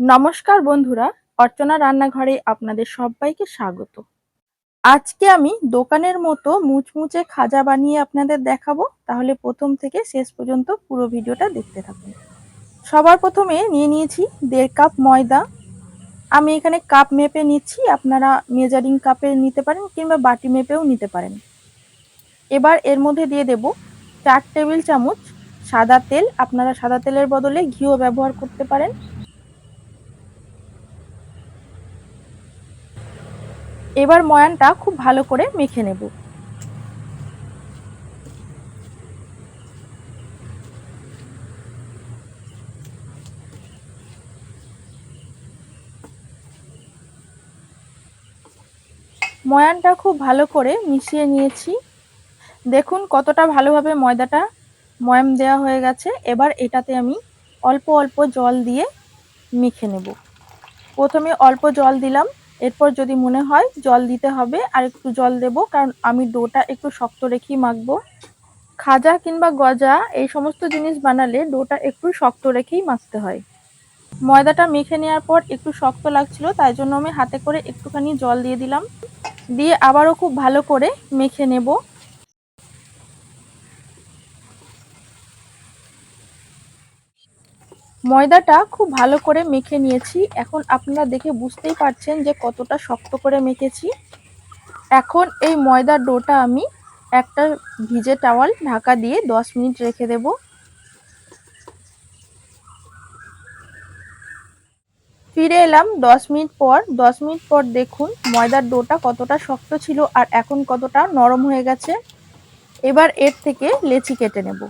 নমস্কার বন্ধুরা, অর্চনা রান্নাঘরে আপনাদের সবাইকে স্বাগত। আজকে আমি দোকানের মতো মুচমুচে খাজা বানিয়ে আপনাদের দেখাবো, তাহলে প্রথম থেকে শেষ পর্যন্ত পুরো ভিডিওটা দেখতে থাকুন। সবার প্রথমে নিয়ে নিয়েছি দেড় কাপ ময়দা। আমি এখানে কাপ মেপে নিচ্ছি, আপনারা মেজারিং কাপে নিতে পারেন কিংবা বাটি মেপেও নিতে পারেন। এবার এর মধ্যে দিয়ে দেব চার টেবিল চামচ সাদা তেল, আপনারা সাদা তেলের বদলে ঘিও ব্যবহার করতে পারেন। এবার ময়ানটা খুব ভালো করে মেখে নেব। ময়ানটা খুব ভালো করে মিশিয়ে নিয়েছি। দেখুন কতটা ভালোভাবে ময়দাটা ময়াম দেওয়া হয়ে গেছে। এবার এটাতে আমি অল্প অল্প জল দিয়ে মেখে নেব। প্রথমে অল্প জল দিলাম। এরপর যদি মনে হয় জল দিতে হবে, আর একটু জল দেব, কারণ আমি ডোটা একটু শক্ত রেখেই মাখব। খাজা কিংবা গজা এই সমস্ত জিনিস বানালে ডোটা একটু শক্ত রেখেই মাখতে হয়। ময়দাটা মেখে নেওয়ার পর একটু শক্ত লাগছিল, তাই জন্য আমি হাতে করে একটুখানি জল দিয়ে দিলাম। দিয়ে আবারও খুব ভালো করে মেখে নেব। ময়দাটা খুব ভালো করে মেখে নিয়েছি। এখন আপনারা দেখে বুঝতেই পারছেন যে কতটা শক্ত করে মেখেছি। এখন এই ময়দার ডোটা আমি একটা ভিজে টাওয়াল ঢাকা দিয়ে দশ মিনিট রেখে দেব। ফিরে এলাম দশ মিনিট পর। দশ মিনিট পর দেখুন ময়দার ডোটা কতটা শক্ত ছিল আর এখন কতটা নরম হয়ে গেছে। এবার এর থেকে লেচি কেটে নেব।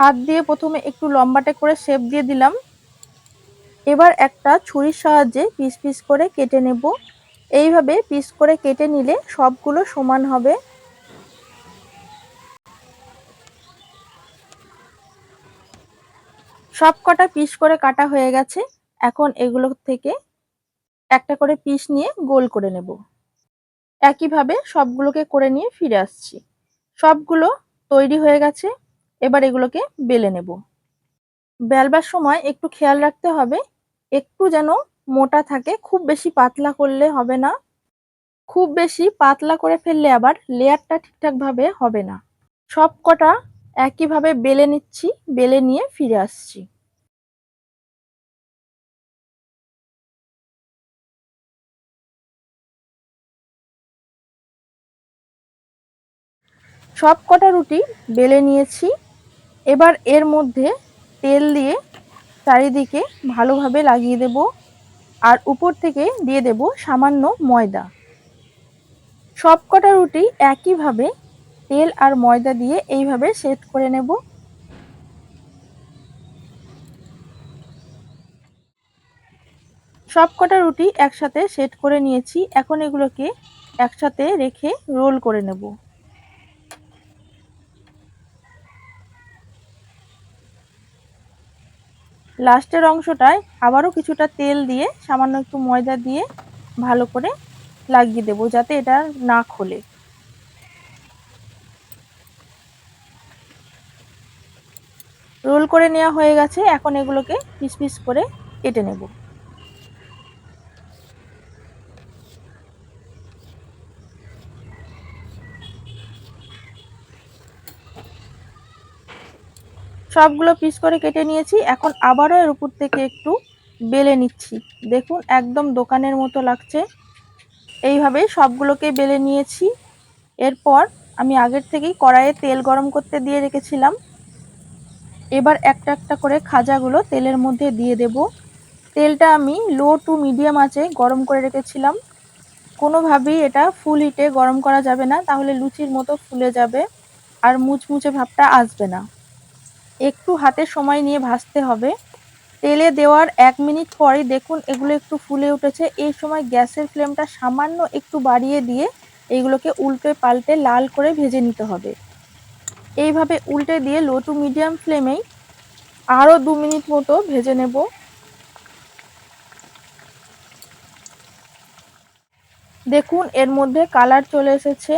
হাত দিয়ে প্রথমে একটু লম্বাটে করে শেপ দিয়ে দিলাম। এবার একটা ছুরির সাহায্যে পিস পিস করে কেটে নেব। এইভাবে পিস করে কেটে নিলে সবগুলো সমান হবে। সব কটা পিস করে কাটা হয়ে গেছে। এখন এগুলো থেকে একটা করে পিস নিয়ে গোল করে নেব। একইভাবে সবগুলোকে করে নিয়ে ফিরে আসছি। সবগুলো তৈরি হয়ে গেছে। এবার এগুলোকে বেলে নেব। বেলবার সময় একটু খেয়াল রাখতে হবে, একটু যেন মোটা থাকে, খুব বেশি পাতলা করলে হবে না। খুব বেশি পাতলা করে ফেললে আবার লেয়ারটা ঠিকঠাকভাবে হবে না। সব কটা একইভাবে বেলে নিচ্ছি, বেলে নিয়ে ফিরে আসছি। সব কটা রুটি বেলে নিয়েছি। এবার এর মধ্যে তেল দিয়ে চারিদিকে ভালোভাবে লাগিয়ে দেব আর উপর থেকে দিয়ে দেব সামান্য ময়দা। সব কটা রুটি একইভাবে তেল আর ময়দা দিয়ে এইভাবে সেট করে নেব। সব কটা রুটি একসাথে সেট করে নিয়েছি। এখন এগুলোকে একসাথে রেখে রোল করে নেব। লাস্টের অংশটায় আবারও কিছুটা তেল দিয়ে, সামান্য একটু ময়দা দিয়ে ভালো করে লাগিয়ে দেবো যাতে এটা না খোলে। রোল করে নেওয়া হয়ে গেছে, এখন এগুলোকে পিস পিস করে কেটে নেব। সবগুলো পিস করে কেটে নিয়েছি। এখন আবারও এর উপর থেকে একটু বেলে নিচ্ছি। দেখুন, একদম দোকানের মতো লাগছে। এইভাবেই সবগুলোকে বেলে নিয়েছি। এরপর আমি আগের থেকেই কড়াইয়ে তেল গরম করতে দিয়ে রেখেছিলাম। এবার একটা একটা করে খাজাগুলো তেলের মধ্যে দিয়ে দেব। তেলটা আমি লো টু মিডিয়াম আঁচে গরম করে রেখেছিলাম। কোনোভাবেই এটা ফুল হিটে গরম করা যাবে না, তাহলে লুচির মতো ফুলে যাবে আর মুচমুচে ভাবটা আসবে না। একটু হাতে সময় নিয়ে ভাজতে হবে। তেলে দেওয়ার এক মিনিট পরে দেখুন এগুলো একটু ফুলে উঠেছে। এই সময় গ্যাসের ফ্লেমটা সামান্য একটু বাড়িয়ে দিয়ে এইগুলোকে উল্টে পাল্টে লাল করে ভেজে নিতে হবে। এইভাবে উল্টে দিয়ে লো টু মিডিয়াম ফ্লেমেই আরও দু মিনিট মতো ভেজে নেব। দেখুন এর মধ্যে কালার চলে এসেছে।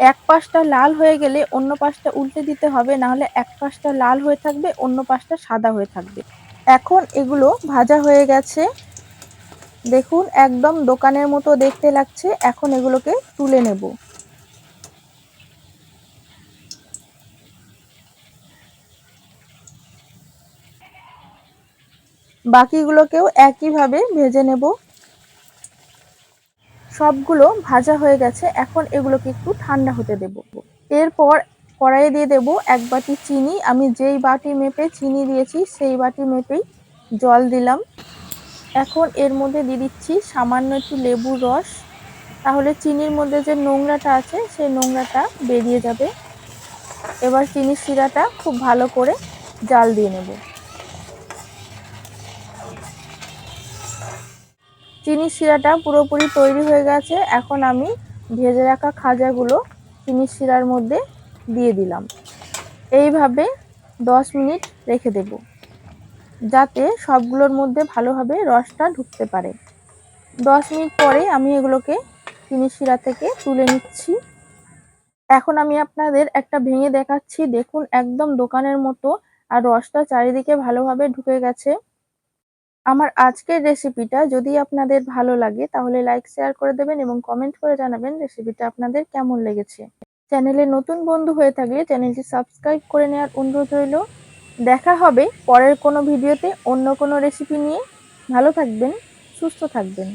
এক পাশটা লাল হয়ে গেলে অন্য পাশটা উল্টে দিতে হবে, নাহলে এক পাশটা লাল হয়ে থাকবে, অন্য পাশটা সাদা হয়ে থাকবে। এখন এগুলো ভাজা হয়ে গেছে। দেখুন, একদম দোকানের মতো দেখতে লাগছে। এখন এগুলোকে তুলে নেব। বাকিগুলোকেও একইভাবে ভেজে নেব। সবগুলো ভাজা হয়ে গেছে, এখন এগুলোকে একটু ঠান্ডা হতে দেব। এরপর কড়াইয়ে দিয়ে দেব এক বাটি চিনি। আমি যেই বাটি মেপে চিনি দিয়েছি, সেই বাটি মেপেই জল দিলাম। এখন এর মধ্যে দিয়ে দিচ্ছি সামান্য একটু লেবুর রস। তাহলে চিনির মধ্যে যে নোংরাটা আছে, সেই নোংরাটা বেরিয়ে যাবে। এবার চিনির শিরাটা খুব ভালো করে জাল দিয়ে নেব। চিনির শিরাটা পুরোপুরি তৈরি হয়ে গেছে। এখন আমি ভেজে রাখা খাজাগুলো চিনি শিরার মধ্যে দিয়ে দিলাম। এইভাবে দশ মিনিট রেখে দেব, যাতে সবগুলোর মধ্যে ভালোভাবে রসটা ঢুকতে পারে। দশ মিনিট পরে আমি এগুলোকে চিনি শিরা থেকে তুলে নিচ্ছি। এখন আমি আপনাদের একটা ভেঙে দেখাচ্ছি। দেখুন, একদম দোকানের মতো আর রসটা চারিদিকে ভালোভাবে ঢুকে গেছে। আমার আজকের রেসিপিটা যদি আপনাদের ভালো লাগে, তাহলে লাইক শেয়ার করে দেবেন এবং কমেন্ট করে জানাবেন রেসিপিটা আপনাদের কেমন লেগেছে। চ্যানেলে নতুন বন্ধু হয়ে থাকলে চ্যানেলটি সাবস্ক্রাইব করে নেওয়ার অনুরোধ রইল। দেখা হবে পরের কোনো ভিডিওতে অন্য কোনো রেসিপি নিয়ে। ভালো থাকবেন, সুস্থ থাকবেন।